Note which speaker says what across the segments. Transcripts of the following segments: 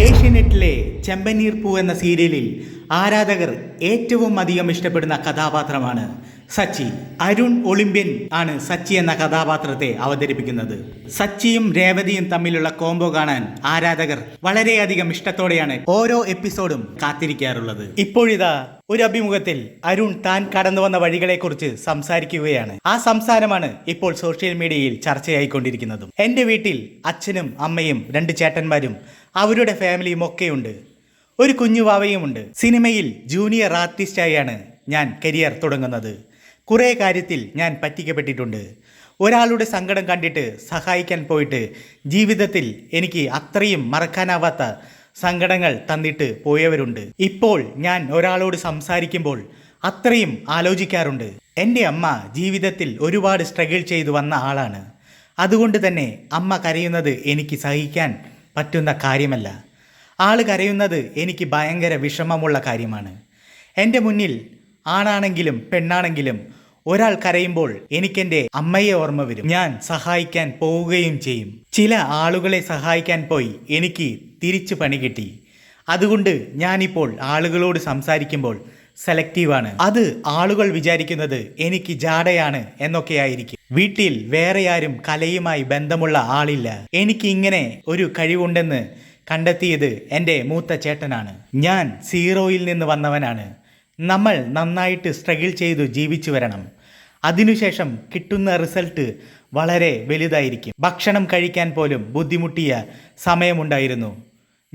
Speaker 1: ഏഷ്യനെറ്റിലെ ചെമ്പനീർ പൂ എന്ന സീരിയലിൽ ആരാധകർ ഏറ്റവും അധികം ഇഷ്ടപ്പെടുന്ന കഥാപാത്രമാണ് സച്ചി. അരുൺ ഒളിമ്പ്യൻ ആണ് സച്ചി എന്ന കഥാപാത്രത്തെ അവതരിപ്പിക്കുന്നത്. സച്ചിയും രേവതിയും തമ്മിലുള്ള കോംബോ കാണാൻ ആരാധകർ വളരെയധികം ഇഷ്ടത്തോടെയാണ് ഓരോ എപ്പിസോഡും കാത്തിരിക്കാറുള്ളത്. ഇപ്പോഴിതാ ഒരു അഭിമുഖത്തിൽ അരുൺ താൻ കടന്നു വന്ന വഴികളെക്കുറിച്ച് സംസാരിക്കുകയാണ്. ആ സംസാരമാണ് ഇപ്പോൾ സോഷ്യൽ മീഡിയയിൽ ചർച്ചയായിക്കൊണ്ടിരിക്കുന്നതും. എന്റെ വീട്ടിൽ അച്ഛനും അമ്മയും രണ്ട് ചേട്ടന്മാരും അവരുടെ ഫാമിലിയും ഒക്കെയുണ്ട്. ഒരു കുഞ്ഞു വാവയുമുണ്ട്. സിനിമയിൽ ജൂനിയർ ആർട്ടിസ്റ്റായാണ് ഞാൻ കരിയർ തുടങ്ങുന്നത്. കുറേ കാര്യത്തിൽ ഞാൻ പറ്റിക്കപ്പെട്ടിട്ടുണ്ട്. ഒരാളുടെ സങ്കടം കണ്ടിട്ട് സഹായിക്കാൻ പോയിട്ട് ജീവിതത്തിൽ എനിക്ക് അത്രയും മറക്കാനാവാത്ത സങ്കടങ്ങൾ തന്നിട്ട് പോയവരുണ്ട്. ഇപ്പോൾ ഞാൻ ഒരാളോട് സംസാരിക്കുമ്പോൾ അത്രയും ആലോചിക്കാറുണ്ട്. എന്റെ അമ്മ ജീവിതത്തിൽ ഒരുപാട് സ്ട്രഗിൾ ചെയ്തു വന്ന ആളാണ്. അതുകൊണ്ട് തന്നെ അമ്മ കരയുന്നത് എനിക്ക് സഹിക്കാൻ പറ്റുന്ന കാര്യമല്ല. ആൾ കരയുന്നത് എനിക്ക് ഭയങ്കര വിഷമമുള്ള കാര്യമാണ്. എന്റെ മുന്നിൽ ആണാണെങ്കിലും പെണ്ണാണെങ്കിലും ഒരാൾ കരയുമ്പോൾ എനിക്കെന്റെ അമ്മയെ ഓർമ്മ വരും. ഞാൻ സഹായിക്കാൻ പോവുകയും ചെയ്യും. ചില ആളുകളെ സഹായിക്കാൻ പോയി എനിക്ക് തിരിച്ചു പണി കിട്ടി. അതുകൊണ്ട് ഞാനിപ്പോൾ ആളുകളോട് സംസാരിക്കുമ്പോൾ സെലക്റ്റീവാണ് അത് ആളുകൾ വിചാരിക്കുന്നത് എനിക്ക് ജാടയാണ് എന്നൊക്കെയായിരിക്കും. വീട്ടിൽ വേറെ ആരും കലയുമായി ബന്ധമുള്ള ആളില്ല. എനിക്ക് ഇങ്ങനെ ഒരു കഴിവുണ്ടെന്ന് കണ്ടെത്തിയത് എന്റെ മൂത്ത ചേട്ടനാണ്. ഞാൻ സീറോയിൽ നിന്ന് വന്നവനാണ്. നമ്മൾ നന്നായിട്ട് സ്ട്രഗിൾ ചെയ്തു ജീവിച്ചു വരണം. അതിനുശേഷം കിട്ടുന്ന റിസൾട്ട് വളരെ വലുതായിരിക്കും. ഭക്ഷണം കഴിക്കാൻ പോലും ബുദ്ധിമുട്ടിയ സമയമുണ്ടായിരുന്നു.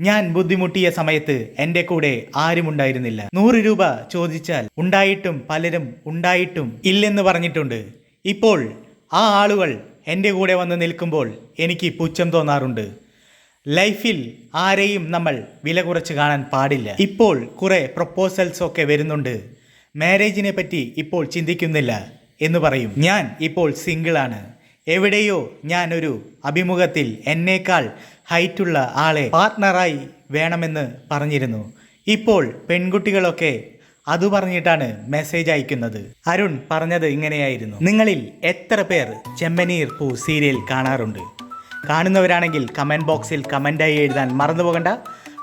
Speaker 1: ഞാൻ ബുദ്ധിമുട്ടിയ സമയത്ത് എന്റെ കൂടെ ആരുമുണ്ടായിരുന്നില്ല നൂറ് രൂപ ചോദിച്ചാൽ ഉണ്ടായിട്ടും പലരും ഉണ്ടായിട്ടും ഇല്ലെന്ന് പറഞ്ഞിട്ടുണ്ട്. ഇപ്പോൾ ആ ആളുകൾ എന്റെ കൂടെ വന്ന് നിൽക്കുമ്പോൾ എനിക്ക് പുച്ഛം തോന്നാറുണ്ട്. ലൈഫിൽ ആരെയും നമ്മൾ വില കുറച്ച് കാണാൻ പാടില്ല. ഇപ്പോൾ കുറെ പ്രപ്പോസൽസ് ഒക്കെ വരുന്നുണ്ട്. മാരേജിനെ പറ്റി ഇപ്പോൾ ചിന്തിക്കുന്നില്ല എന്ന് പറയും. ഞാൻ ഇപ്പോൾ സിംഗിളാണ് എവിടെയോ ഞാൻ ഒരു അഭിമുഖത്തിൽ എന്നേക്കാൾ ഹൈറ്റുള്ള ആളെ പാർട്ട്ണറായി വേണമെന്ന് പറഞ്ഞിരുന്നു. ഇപ്പോൾ പെൺകുട്ടികളൊക്കെ അത് പറഞ്ഞിട്ടാണ് മെസ്സേജ് അയക്കുന്നത്. അരുൺ പറഞ്ഞത് ഇങ്ങനെയായിരുന്നു. നിങ്ങളിൽ എത്ര പേർ ചെമ്മനീർ പൂ സീരിയൽ കാണാറുണ്ട്? കാണുന്നവരാണെങ്കിൽ കമന്റ് ബോക്സിൽ കമന്റായി എഴുതാൻ മറന്നു പോകണ്ട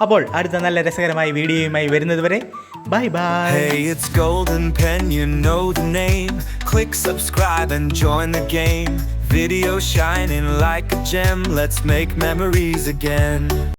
Speaker 1: അപ്പോൾ അടുത്ത നല്ല രസകരമായ വീഡിയോയുമായി വരുന്നതുവരെ bye bye
Speaker 2: it's Golden Pen, you know the name. Click subscribe and join the game. Video shining like a gem, let's make memories again.